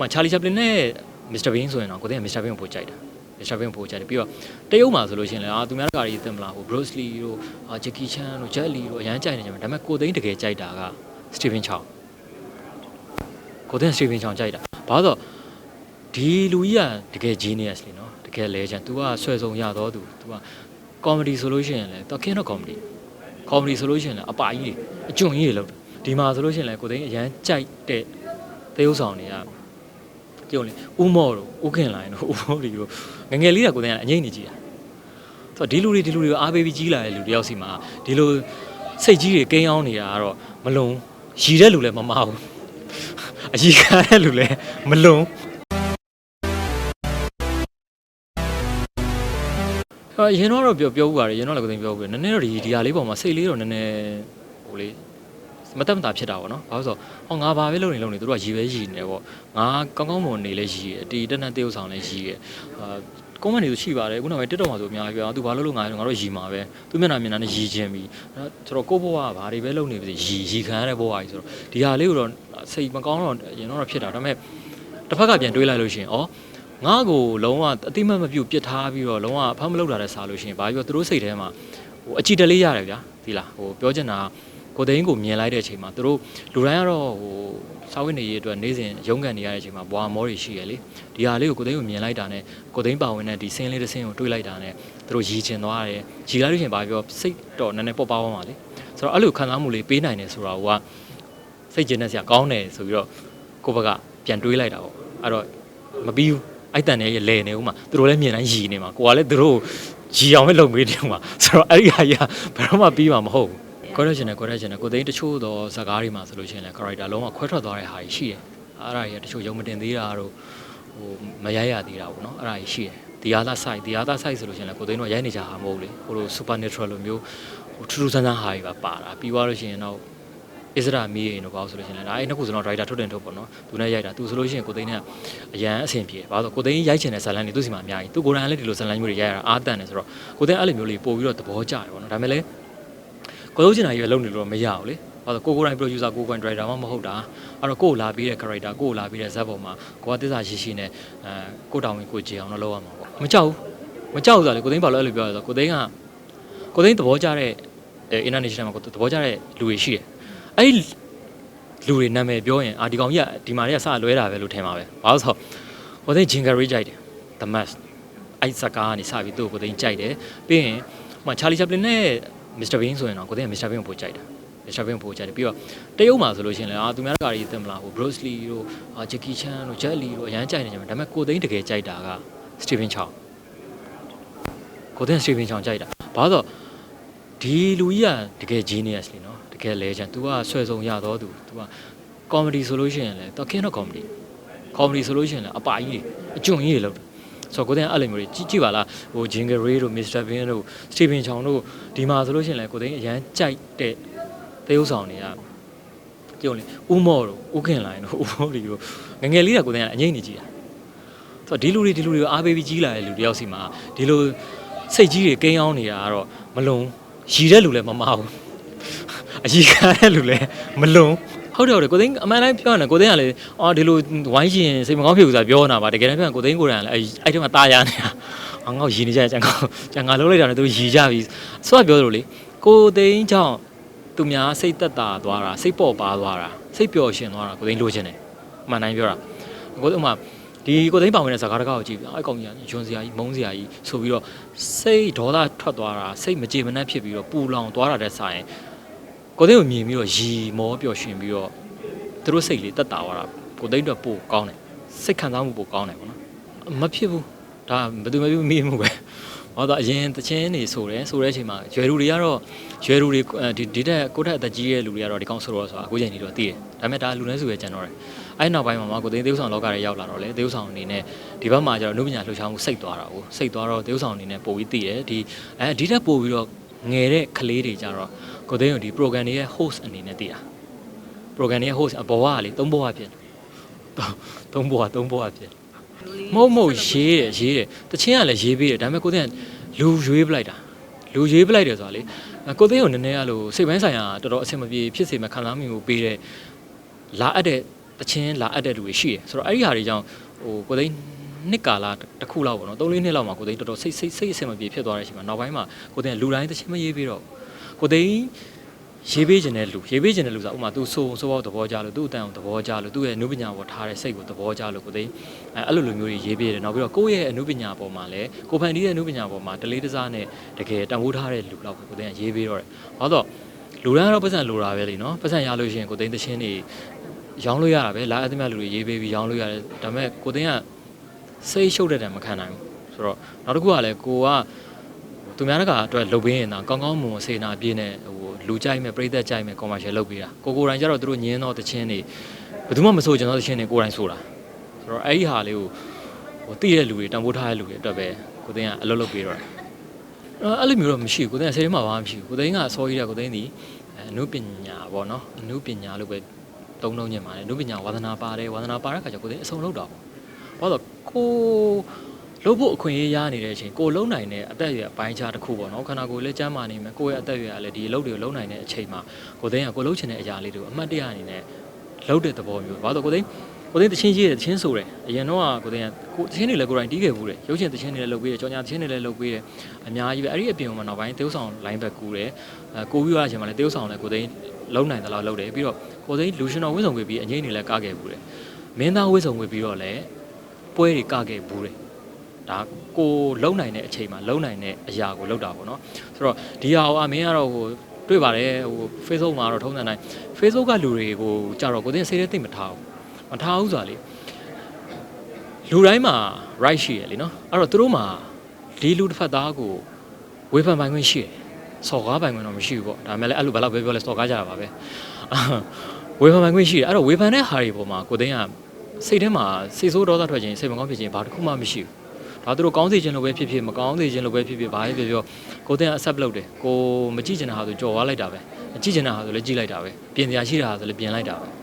မှချာလီချပ်ပလင်နဲ့မစ္စတာဘင်းဆိုရင်တော့ကိုသိန်းကမစ္စတာဘင်းကိုပို့ကြိုက်တာမစ္စတာဘင်းကိုပို့ကြိုက်တယ်ပြီးတော့တရုတ်မှာဆိုလို့ရှိရင်လည်းအာသူများကားကြီးသိမလားဟိုဘရို့စလီတို့အာဂျက်ကီချန်တို့ဂျက်လီတို့အရန်ကြိုက်နေကြမှာဒါပေမဲ့ကိုသိန်းတကယ်ကြိုက်တာကစတီဗင်ချောင်းကိုသိန်းစတီဗင်ချောင်းကြိုက်တာဘာလို့ဒီလူကြီးကတကယ် genius လीနော်တကယ် legend तू ကဆွဲဆုံးရတော့သူ तू က comedy ဆိုလို့ရှိရင်လည်း तू king of comedy comedy ဆိုလို့ရှိရင်လည်းအပါကြီးတွေအကျွံကြီးတွေလောက်တယ်ဒီမှာဆိုလို့ရှိရင်လည်းကိုသိန်းအရန်ကြိုက်တဲ့သရုပ်ဆောင်တွေက ကြုံလေဦးမော်တို့ဦးခင်လိုင်းတို့ဦးမော်ဒီတို့ငယ်ငယ်လေးကကိုသိန်းကအငိမ့်နေကြည့်တာဆိုတော့ဒီလူတွေဒီလူတွေကိုအားပေးပြီးကြီးလာတဲ့လူတယောက်စီမှာဒီလိုစိတ်ကြီးတွေကိန်းအောင်နေတာကတော့မလုံရီတဲ့လူလည်းမမဘူးအရီခံတဲ့လူလည်းမလုံဟောရင်တော့ပြောပြောဥပါတယ်ရင်တော့လည်းကိုသိန်းပြောဥပဲနည်းနည်းတော့ဒီဒီဟာလေးပေါ်မှာစိတ်လေးတော့နည်းနည်းဟိုလေး မတက်မတာဖြစ်တာပေါ့နော်ဘာလို့ဆိုတော့ဟောငါဘာပဲလုပ်နေလုပ်နေသူတို့ကရီပဲရီနေပေါ့ငါကောင်းကောင်းမွန်နေလဲရီရတီတက်တက်တေးဥဆောင်လဲရီရအာကွန်မန့်တွေဆိုရှိပါတယ်ခုနကပဲတက်တော့မှာဆိုအများကြီးပြောသူဘာလို့လို့ငါငါတို့ရီမှာပဲသူမျက်နှာမျက်နှာနဲ့ရီချင်းပြီးအဲ့ဆိုတော့ကိုယ့်ဘဝကဘာတွေပဲလုပ်နေပြီရီရီခံရတဲ့ဘဝကြီးဆိုတော့ဒီဟာလေးကိုတော့စိတ်မကောင်းတော့ရင်တော့ဖြစ်တာဒါပေမဲ့တစ်ဖက်ကပြန်တွေးလိုက်လို့ရှိရင်ဩငါ့ကိုလုံးဝအတိမတ်မပြုတ်ပစ်ထားပြီးတော့လုံးဝဖမ်းမလုပ်တာတဲ့စားလို့ရှိရင်ဘာပြောသူတို့စိတ်ထဲမှာဟိုအကြည့်တလေးရတယ်ဗျာဒီလားဟိုပြောချင်တာကို သိန်းကိုမြင်လိုက်တဲ့အချိန်မှာသူတို့လူတိုင်းကတော့ဟိုစာဝတ်နေရေးအတွက်နေ့စဉ်ရုန်းကန်နေရတဲ့အချိန်မှာဘွာမောတွေရှိရလေဒီဟာလေးကိုကိုသိန်းကိုမြင်လိုက်တာနဲ့ကိုသိန်းပါဝင်တဲ့ဒီဆင်းလေးတစ်ဆင်းကိုတွေးလိုက်တာနဲ့သူတို့ရည်ချင်သွားတယ်ရည်လိုက်လို့ရှိရင်ဘာပြောစိတ်တော့နည်းနည်းပေါ့ပါသွားမှာလေဆိုတော့အဲ့လိုခံစားမှုလေးပေးနိုင်တယ်ဆိုတာကစိတ်ကျဉ်တဲ့ဆရာကောင်းတယ်ဆိုပြီးတော့ကိုဘက်ကပြန်တွေးလိုက်တာပေါ့အဲ့တော့မပြီးဘူးအဲ့တန်ရဲ့လဲနေဦးမှာသူတို့လည်းမြင်တိုင်းရည်နေမှာကိုကလည်းသူတို့ရည်အောင်ပဲလုပ်မေးတယ်မှာဆိုတော့အဲ့ဒီဟာကြီးကဘယ်တော့မှပြီးမှာမဟုတ်ဘူး correction နဲ့ correction နဲ့ကိုသိန်းတချို့သောဇာကားတွေမှာဆိုလို့ရှိရင်လည်း character လုံးဝခွဲထွက်သွားတဲ့ဟာကြီးရှိတယ်အဲ့ဒါကြီးကတချို့ယုံမတင်သေးတာတို့ဟိုမရရသေးတာပေါ့နော်အဲ့ဒါကြီးရှိတယ်ဒီဟာသာ site ဒီဟာသာ site ဆိုလို့ရှိရင်လည်းကိုသိန်းတို့ရိုက်နေကြတာမဟုတ်လေဟိုလို supernatural လိုမျိုးဟိုထူးထူးဆန်းဆန်းဟာကြီးပါပါတာပြီးသွားလို့ရှိရင်တော့အစ္စရာမီးရင်တော့ဘာလို့ဆိုလို့ရှိရင်လည်းဒါအဲ့နှစ်ခုစလုံး writer ထုတ်တင်ထုတ်ပေါ့နော်သူနဲ့ရိုက်တာသူဆိုလို့ရှိရင်ကိုသိန်းကအရန်အဆင်ပြေဘာလို့ကိုသိန်းရိုက်ချင်တဲ့ဇာတ်လမ်းတွေသူ့စီမှာအများကြီးသူကိုယ်တိုင်လည်းဒီလိုဇာတ်လမ်းမျိုးတွေရိုက်ရတာအားတန်တယ်ဆိုတော့ကိုသိန်းအဲ့လိုမျိုးလေးပို့ပြီးတော့သဘောကျတယ်ပေါ့နော်ဒါပေမဲ့လည်း ကိုလုံးချင်တာကြီးပဲလုပ်နေလို့မရဘူးလေ။ဘာလို့ကိုကိုတိုင်း producer ကိုကိုတိုင်း director မှမဟုတ်တာ။အဲ့တော့ကိုကိုလာပြီးတဲ့ character ကိုကိုလာပြီးတဲ့ဇက်ပေါ်မှာကိုကသစ္စာရှိရှိနဲ့အဲကိုတောင်းဝင်ကိုကြည်အောင်တော့လုပ်ရမှာပေါ့။မကြောက်ဘူး။မကြောက်ဘူးဆိုတော့လေကိုသိန်းဘာလို့အဲ့လိုပြောလဲဆိုတော့ကိုသိန်းကကိုသိန်းသဘောကျတဲ့ international မှာကိုသဘောကျတဲ့လူတွေရှိတယ်။အဲ့ဒီလူတွေနာမည်ပြောရင်အာဒီကောင်ကြီးကဒီမှာတွေကစလွဲတာပဲလို့ထင်ပါပဲ။ဘာလို့ဆိုတော့ကိုသိန်း jingle ကြိုက်တယ်။ The Mask အဲ့စကားကနေစပြီးသူ့ကိုသိန်းကြိုက်တယ်။ပြီးရင်ဟိုချာလီချပ်ပလင်နဲ့ မစ္စတာဘင်းဆိုရင်တော့ကိုသိန်းကမစ္စတာဘင်းကိုပို့ကြိုက်တာမစ္စတာဘင်းကိုပို့ကြိုက်တယ်ပြီးတော့တရုတ်မှာဆိုလို့ရှိရင်လည်းအာသူများကားကြီးသိမလားဟိုဘရို့စလီတို့အာဂျက်ကီချန်တို့ဂျက်လီတို့အရန်ကြိုက်နေကြမှာဒါပေမဲ့ကိုသိန်းတကယ်ကြိုက်တာကစတီဗင်ချောင်းကိုသိန်းစတီဗင်ချောင်းကြိုက်တာဘာလို့ဒီလူကြီးကတကယ် genius လीနော်တကယ် legend तू ကဆွဲဆုံးရတော့သူ तू က comedy ဆိုလို့ရှိရင်လည်း तू king of comedy comedy ဆိုလို့ရှိရင်လည်းအပါကြီးတွေအကျွံကြီးတွေလောက်တယ် ဆိုတော့ကိုတဲ့အဲ့လိုမျိုးတွေကြည့်ကြည့်ပါလားဟို Jingle Ray တို့ Mr Bean တို့ Steven Chong တို့ဒီမှာဆိုလို့ရှိရင်လည်းကိုသိန်းအရန်ကြိုက်တဲ့သရုပ်ဆောင်တွေကကြုံလေဦးမော်တို့ဦးခင်လိုင်းတို့ဦးမော်ဒီတို့ငယ်ငယ်လေးကကိုသိန်းကအငိမ့်နေကြည့်တာဆိုတော့ဒီလူတွေဒီလူတွေကိုအားပေးပြီးကြီးလာတဲ့လူတယောက်စီမှာဒီလိုစိတ်ကြီးတွေကိန်းအောင်နေတာကတော့မလုံရီတဲ့လူလည်းမမဘူးအရီခံတဲ့လူလည်းမလုံ ဟုတ်တယ်ဟုတ်တယ်ကိုသိန်းအမှန်တိုင်းပြောရတယ်ကိုသိန်းကလည်းအော်ဒီလိုဝိုင်းရှင်စိတ်မကောင်းဖြစ်ဘူးဆိုတာပြောနေတာပါတကယ်တမ်းပြန်ကိုသိန်းကိုယ်တိုင်ကလည်းအဲ့အဲ့ထဲမှာตาရနေတာအငေါ့ရီနေကြတယ်ကျန်ကောကျန်ငါလုံးလိုက်တာနဲ့သူရီကြပြီဆိုတော့ပြောသလိုလေကိုသိန်းကြောင့်သူများစိတ်သက်သာသွားတာစိတ်ပေါ့ပါသွားတာစိတ်ပျော်ရှင်သွားတာကိုသိန်းလိုချင်တယ်အမှန်တိုင်းပြောတာကိုသိန်းဥမာဒီကိုသိန်းပောင်ဝင်တဲ့ဇာကားတကားကိုကြည့်ပြီးအဲ့ကောင်ကြီးကယွန်စရာကြီးမုန်းစရာကြီးဆိုပြီးတော့စိတ်ဒေါသထွက်သွားတာစိတ်မကြေမနက်ဖြစ်ပြီးတော့ပူလောင်သွားတာတဲ့ဆိုင် ကိုသိန်းကိုမြင်ပြီးတော့ရီမောပျော်ရှင်ပြီးတော့သူတို့စိတ်လေးတက်တာသွားတာကိုသိန်းတော့ပို့ကောင်းတယ်စိတ်ခံစားမှုပို့ကောင်းတယ်ပေါ့နော်မဖြစ်ဘူးဒါဘယ်သူမှမမေ့မှုပဲဟောတော့အရင်တချင်းနေဆိုတယ်ဆိုတဲ့အချိန်မှာရွယ်လူတွေကတော့ရွယ်လူတွေဒီဒီတက်ကိုတက်အသက်ကြီးရဲ့လူတွေကတော့ဒီကောင်ဆိုတော့ဆိုတာအခုချိန်ကြီးတော့သိတယ်ဒါပေမဲ့ဒါလူနည်းစုပဲကျန်တော့တယ်အဲ့နောက်ပိုင်းမှာမှကိုသိန်းသေးဥဆောင်လောကတွေရောက်လာတော့လေသေးဥဆောင်အနေနဲ့ဒီဘက်မှာကျတော့နုပညာလှူရှားမှုစိတ်သွားတာကိုစိတ်သွားတော့သေးဥဆောင်အနေနဲ့ပို့ပြီးသိတယ်ဒီအဲဒီတက်ပို့ပြီးတော့ ငယ်တဲ့ကလေးတွေကျတော့ကိုသိန်းကိုဒီ program တွေရဲ့ host အနေနဲ့သိတာ program တွေရဲ့ host အဘောကလေသုံးဘောကဖြစ်သုံးဘောကသုံးဘောကဖြစ်မဟုတ်မဟုတ်ရေးတယ်ရေးတယ်တချင်းကလည်းရေးပေးတယ်ဒါပေမဲ့ကိုသိန်းကလူရွေးပလိုက်တာလူရွေးပလိုက်တယ်ဆိုတာလေကိုသိန်းကိုနည်းနည်းအဲ့လိုစိတ်ပိုင်းဆိုင်ရာတော်တော်အဆင်မပြေဖြစ်စေမဲ့ခံစားမှုကိုပေးတဲ့လာအပ်တဲ့တချင်းလာအပ်တဲ့လူတွေရှိတယ်ဆိုတော့အဲ့ဒီဟာတွေကြောင့်ဟိုကိုသိန်း နှစ်ကာလာတစ်ခုလောက်ပေါ့နော်၃လေးနှစ်လောက်မှာကိုသိန်းတော်တော်စိတ်စိတ်စိတ်အဆင်မပြေဖြစ်သွားတဲ့အချိန်မှာနောက်ပိုင်းမှာကိုသိန်းကလူတိုင်းတချင်းမရေးပြီးတော့ကိုသိန်းရေးပေးခြင်းတဲ့လူရေးပေးခြင်းတဲ့လူဆိုဥပမာသူဆိုဆိုတော့သဘောကျလို့သူ့အတန်ကိုသဘောကျလို့သူ့ရဲ့အနုပညာပေါ်ထားတဲ့စိတ်ကိုသဘောကျလို့ကိုသိန်းအဲအဲ့လိုလိုမျိုးတွေရေးပေးတယ်နောက်ပြီးတော့ကိုယ့်ရဲ့အနုပညာပေါ်မှာလည်းကိုဖန်တီးတဲ့အနုပညာပေါ်မှာတလေးတစားနဲ့တကယ်တန်ဖိုးထားတဲ့လူလောက်ကိုကိုသိန်းကရေးပေးတော့တယ်ဘာလို့လူတိုင်းကတော့ပတ်စံလိုတာပဲလीနော်ပတ်စံရလို့ရှိရင်ကိုသိန်းတချင်းတွေရောင်းလို့ရတာပဲလာအသမျှလူတွေရေးပေးပြီးရောင်းလို့ရတယ်ဒါပေမဲ့ကိုသိန်းက စိတ်ရှုပ်တဲ့တံမခံနိုင်ဘူးဆိုတော့နောက်တစ်ခုကလည်းကိုကသူများတကာအတွက်လုပ်ပေးရင်တော့ကောင်းကောင်းမွန်မွန်စေနာပြည့်နဲ့ဟိုလူကြိုက်မဲ့ပြိသက်ကြိုက်မဲ့ commercial လုပ်ပေးတာကိုကိုယ်တိုင်ကျတော့သူတို့ညင်းတော့တခြင်းတွေဘယ်သူမှမဆိုချင်တော့တခြင်းတွေကိုယ်တိုင်ဆိုတာဆိုတော့အဲ့ဒီဟာလေးကိုဟိုတည့်တဲ့လူတွေတန်ဖိုးထားတဲ့လူတွေအတွက်ပဲကိုသိန်းကအလုပ်လုပ်ပေးတော့တယ်အဲ့လိုမျိုးတော့မရှိဘူးကိုသိန်းကစိတ်ထဲမှာဘာမှမရှိဘူးကိုသိန်းကအစောကြီးတဲ့ကိုသိန်းဒီအနုပညာပေါ့နော်အနုပညာလို့ပဲသုံးလုံးညင်ပါတယ်လူပညာဝါသနာပါတယ်ဝါသနာပါတဲ့ခါကျကိုယ်သိအဆုံးလောက်တာပေါ့ ဘာလို့ကိုလို့ဖို့အခွင့်အရေးရနေတဲ့အချိန်ကိုလုံးနိုင်တဲ့အသက်အရွယ်အပိုင်းခြားတစ်ခုပေါ့နော်ခန္ဓာကိုယ်လည်းကျန်းမာနေမယ်ကိုယ့်ရဲ့အသက်အရွယ်ကလည်းဒီအလုပ်တွေကိုလုံးနိုင်တဲ့အချိန်မှာကိုသိကကိုလုံးချင်တဲ့အရာလေးတွေကိုအမှတ်တရအနေနဲ့လုပ်တဲ့သဘောမျိုးဘာလို့ကိုသိကိုသိတချင်းရေးတယ်တချင်းဆိုတယ်အရင်တော့ကိုသိကကိုတချင်းတွေလည်းကိုယ်တိုင်တီးခဲ့ဘူးတယ်ရုပ်ရှင်တချင်းတွေလည်းလုပ်ပေးတယ်ကြောင်ညာတချင်းတွေလည်းလုပ်ပေးတယ်အများကြီးပဲအဲ့ဒီအပြင်မှာနောက်ပိုင်းတေးဥဆောင် line back ကူတယ်အဲကိုပြီးရအချိန်မှာလည်းတေးဥဆောင်လည်းကိုသိလုံးနိုင်တယ်လို့လုပ်တယ်ပြီးတော့ကိုသိလူရှင်တော်ဝင်းဆောင်ပေးပြီးအငိမ့်တွေလည်းကခဲ့ဘူးတယ်မင်းသားဝင်းဆောင်ပေးပြီးတော့လည်း ပွဲတွေကခဲ့ဘူးတယ်ဒါကိုလုံနိုင်တဲ့အချိန်မှာလုံနိုင်တဲ့အရာကိုလုပ်တာပေါ့နော်ဆိုတော့ဒီဟာကိုအမင်းကတော့ဟိုတွေ့ပါတယ်ဟို Facebook မှာတော့ထုံးစံတိုင်း Facebook ကလူတွေကိုကြတော့ကိုသိစိတ်ထဲသိမ့်မထားဘူးမထားဘူးဆိုတာလေလူတိုင်းမှာ right ရှိရလေနော်အဲ့တော့သူတို့မှာဒီလူတစ်ဖက်သားကိုဝေဖန်ပိုင်ခွင့်ရှိတယ်စော်ကားပိုင်ခွင့်တော့မရှိဘူးပေါ့ဒါပေမဲ့လည်းအဲ့လိုဘယ်လောက်ပဲပြောလဲစော်ကားကြတာပါပဲဝေဖန်ပိုင်ခွင့်ရှိတယ်အဲ့တော့ဝေဖန်တဲ့ဟာတွေပေါ်မှာကိုသိန်းက စိတ်ထဲမှာစိတ်ဆိုးဒေါသထွက်ခြင်းစိတ်မကောင်းဖြစ်ခြင်းဘာတစ်ခုမှမရှိဘူးဒါသူတို့ကောင်းစေခြင်းလို့ပဲဖြစ်ဖြစ်မကောင်းစေခြင်းလို့ပဲဖြစ်ဖြစ်ဘာပဲဖြစ်ဖြစ်ကိုတင် accept လုပ်တယ်ကိုမကြည့်ချင်တဲ့ဟာဆိုကြော်သွားလိုက်တာပဲမကြည့်ချင်တဲ့ဟာဆိုလည်းကြည့်လိုက်တာပဲပြင်စရာရှိတဲ့ဟာဆိုလည်းပြင်လိုက်တာပဲ